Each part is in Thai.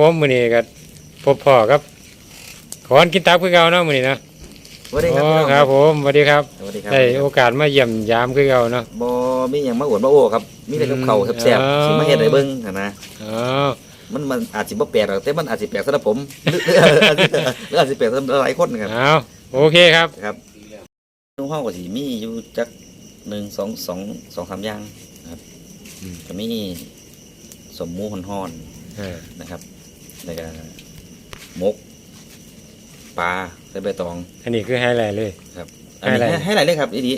ผมมื้อนี้ก็พบพ่อครับ ขอนกินตับคือเก่าเนาะมื้อนี้เนาะสวัสดีครับโอ้พี่น้องครับผมสวัสดีครับสวัสดีครับได้โอกาสมาเยี่ยมยามคือเก่าเนาะบ่มีหยังมาอวดมาโอ้ครับ มีแต่กับเขาวแซ่บอ๋อๆสิมาเฮ็ดให้เบิ่งหั่นนะ อ๋อมันมันอาจสิบ่แปลกหรอกแต่มันอาจสิแปลกสำหรับผมหรือหรืออาจสิแปลกสำหรับหลายคนนะครับ เอาโอเคครับ ครับนุ่งห้องก็สิมีอยู่จักหนึ่งสองสองสองสามอย่างนะครับอืม ก็มีสมหมูฮ้อนเออๆนะครับ แล้วก็หมกปลาใส่ใบตองอันนี้คือไฮไลท์เลยอันนี้ให้ให้อะไรให้หลายเลยครับอีนี้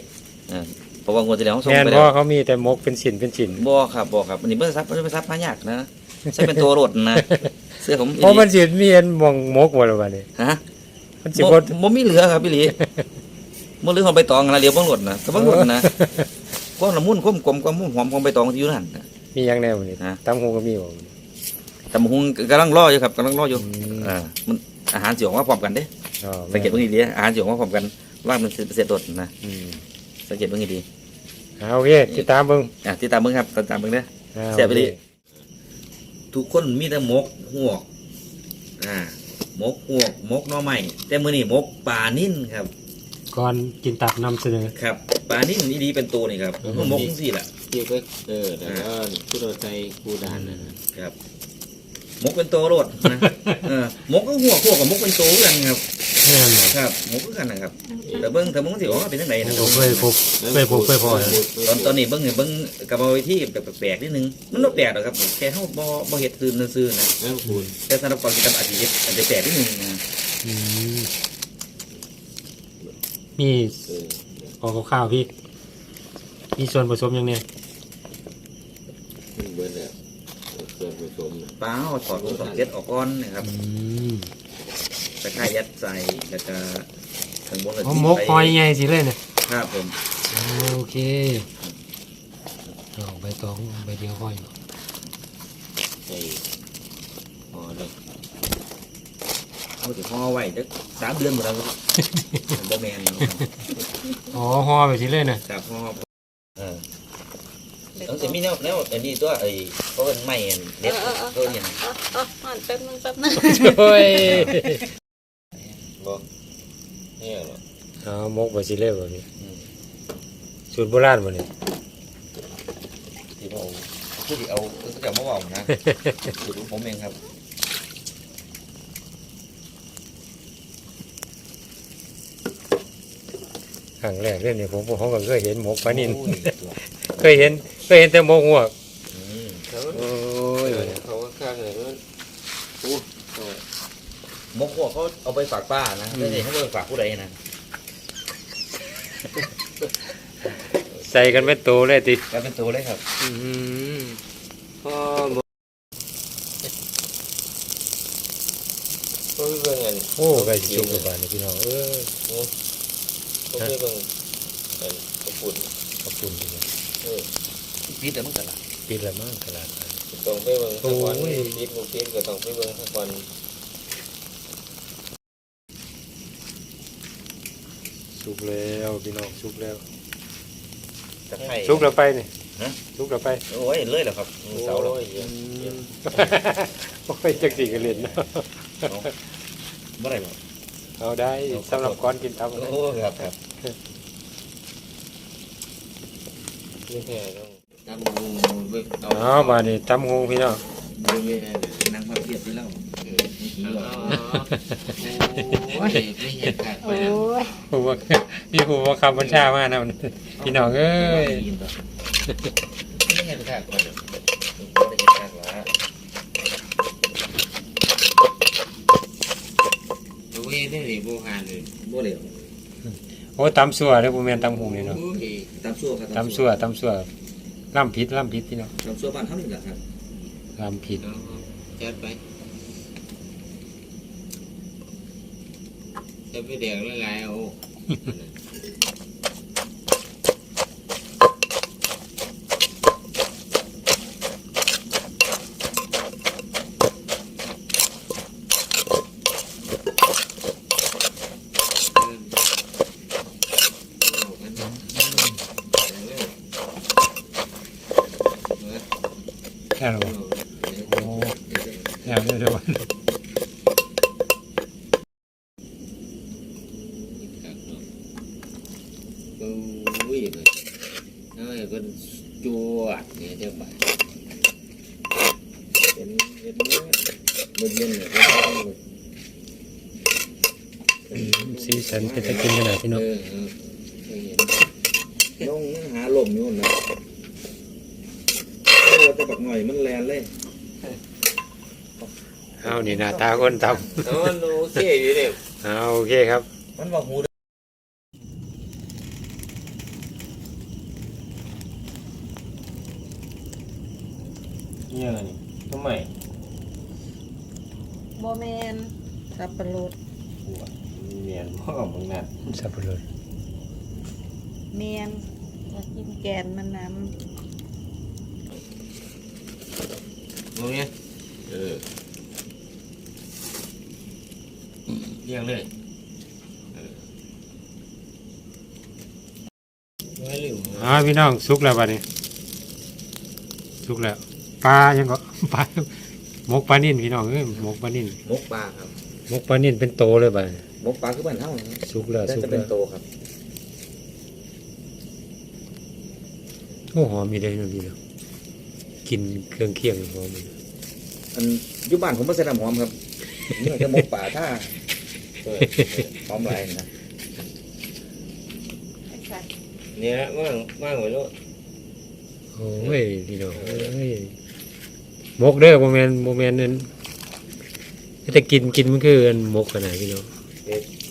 อ่าเพราะว่างวดที่แล้วเขาส่งแม่นไปเพแล้วราะเขามีแต่มกเป็นสินเป็นสินบ่ครับบ่ครับอันนี้เบิ่ซับบ่ได้ซับพายากนะใช้เป็นตัวรถนะเสื้อผมอีเพราะหลีมันสิมีอันมองมกบ่ล่ะบัดนี้ฮะ มันสิบ่บ่บ่มีเหลือครับพี่หลี บ่เหลือของใบตองนะเหลียวบ่รถนะแต่บ่รถนะความละมุนความกลมความหอมของใบตองที่อยู่นั่นน่ะ มีหยังแน่บัดนี้ฮะตำหูก็มีบ่ บัดนี้แต่มหุงกำลังรออยู่ครับกำลังรออยู่อืมอ่ามันอาหารสิออกมาพร้อมกันเด้อ๋อสังเกตเบิ่งดีๆอาหารสิออกมาพร้อมกันว่ามันสิเสร็จรถนะอืมสังเกตเบิ่งดีเอาโอเคติดตามเบิ่งๆอะติดตามเบิ่งครับติดตามเบิ่งเด้ออาเสียไปดิโอคทุกคนมีแต่หมกหวกอ่าหมกหวกหมกหน่อไม้แต่มื้อนี้หมกปลานิ่นครับก่อนกินตับนำเสนอครับปลานิ่นนี่ดีเป็นตัวนี่ครับอืมหมกจังซี่ล่ะเกี่ยวกับเออแล้วก็ผู้โดยใจกูดานนั่นน่ะครับห มกเป็นตัวโลดนะเออหมกก็หัวหัวกับหมกเป็นตัวคือกันครับแม่นบ่ครับหมกคือกันนะครับแต่เบิ้งแต่เบิ้งสิว่าเป็นจังไดนะผมเคยพบเคยพบเคยพอตอนตอนนี้เบิ้งเนี่ยเบิ้งกับเอาไว้ที่แบบแปลกๆนิดนึงมันบ่แปลกหรอกครับแค่เฮาบ่บ่เฮ็ดซื่อซื่อๆนะแล้วคุณแต่สำหรับความคิดอาจจะเฮ็ดอาจจะแปลกนิดนึงนะอืมมีเออขอข้าวๆพี่ มีส่วนผสมหยังเนี่ย มันเบิดแล้วเกิด ผสมน่ะปลาเอาถอดลงถอดเกล็ดออกก่อนนะครับอืมตะไคร้ยัดใส่แล้วก็ข้างบนก็อ๋อมกหอยใหญ่สิเลยเนี่ยครับผมโอเคเอาใบตองใบเดียวหอยใส่พอแล้วเอาสิห่อไว้จักสามเดือนหมดแล้วครับบ่แม่นเนาะอ๋อห่อไปสิเลยเนี่ยครับห่อเออต้องสิมีแนวแนวอันนี้ตัวไอ้ เพราะมันไม่เด็ดเขาเนี่ยอ๋ออ๋ออ่านแป๊บนึงแป๊บนึงโอ้ยบ่เนี่ยหรอเอามกไปสิเลยแบบนี้สูตรโบราณบ่นี่ที่ผมผู้ที่เอาคือจะมาบอกนะคือผมเองครับครั้งแรกเรื่องนี้ผมผมก็เคยเห็นมกปลานินเคยเห็นเคยเห็นแต่มกหัวก อืม เขา โอ้ย เออเขาก็ข้างเลยมันอู้โอ้ย มกหัวเขาเอาไปฝากป้านะไม่ใช่เขาไปฝากผู้ใดนะใส่กันเป็นตัวเลยติกลายเป็นตัวเลยครับอืมพ่อบ่พ่อเบิ่งอันโอ้ใกล้สิจุกกับบานนี่พี่น้องเออพ่อเบิ่งอันกระปุนขอบคุณพี่น้องเออพี่แต่มันกันละปิดละมั่งตลาดนัดต้องไปเบิ่งสักวันโอ้ยปิดบ่ปิดก็ต้องไปเบิ่งสักวัน สุกแล้วพี่น้องสุกแล้วตะไคร้สุกแล้วไปนี่ฮะสุกแล้วไปโอ้ยเลยแล้วครับเสาแล้วโอ้ยเยี่ยมเยี่ยมโอ้ยจักสีกันเล่นเนาะเมื่อไหร่บอกเอาได้สำหรับก้อนกินทับโอ้ครับครับนี่แค่ต้องตามมือเบิ่งเอาอ๋อมานี่ตำหงพี่น้อง เบิ่งเลยนั่งพับเพียบไปแล้วเออโอ้ยไม่เห็นขาดไปโอ้ยผู้ว่ามีผู้ว่าคำบัญชามากนะพี่น้องเอ้ยไม่เห็นขาดก่อนไม่เห็นขาดละโอ้ยได้เลยโบหานเลยบ่เหลวโอ้ตำสัวเด้อบ่แมนตำหงนี่เนาะโอ้ยตามซั่วครับตำสัวตำสัวล่ำผิดล่ำผิดพี่น้องตามซั่วบ้านเท่านี้แหละครับ ล่ำผิดเอาจัดไปจะไปเดี๋ยวละลายเอา แค่นั้นบ่โอ้แค่ ว เดี๋ยวเดี๋ยวคนาะก็วิ่งเลยน้อยก็จวดเนี่ยจะไปเป็นเห็นไหมมันเย็นเลยสีสันเป็นตะกินขนาดพี่น้องเออเออเอห็นลงหาลมอยู่นะโอ้แต่บักหน่อยมันแลนเลย เอานี่หน้าตาคนทเออมันโอเคอยู่เนี่ยำเอาโอเคครับ มันว่าหูเนี่ยนี่ทำไมโบแมนสับปะรดปวดเมียนพ่อมึงนั่นสับปะรดเมียนอยากกินแกนมันน้มึงเนี่ยเออ เรียงเลยเออไม่ลืมอ่าพี่น้องสุกแล้วบัดนี้สุกแล้วปลายังก็ปลาหมกปลานิ่นพี่น้องเอ้ยหมกปลานิ่นมกปลาครับหมกปลานิ่นเป็นโตเลยบัดนี้มกปลาคือบ้านเท่านะครับสุกแล้วแต่สุกจะเป็แล้นวโตครับโอ้หอมมีได้เนาะพี่น้องกินเครื่องเคียงหอมอันอยุบ้านผมไม่ใส่น้ำหอมครับเมื่อจะมกป่าถ้า พร้อมลายนะเนี่ยว่างว่างไว้แล้วโอ้ยพี่น้องเอ้ยมกเด้อโมเมนโมเมนนั้นแต่กินกินมันคืออันมกขนาดพี่น้อง I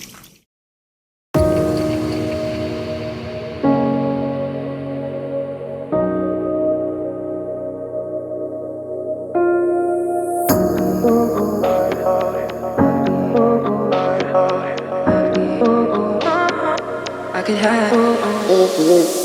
could have.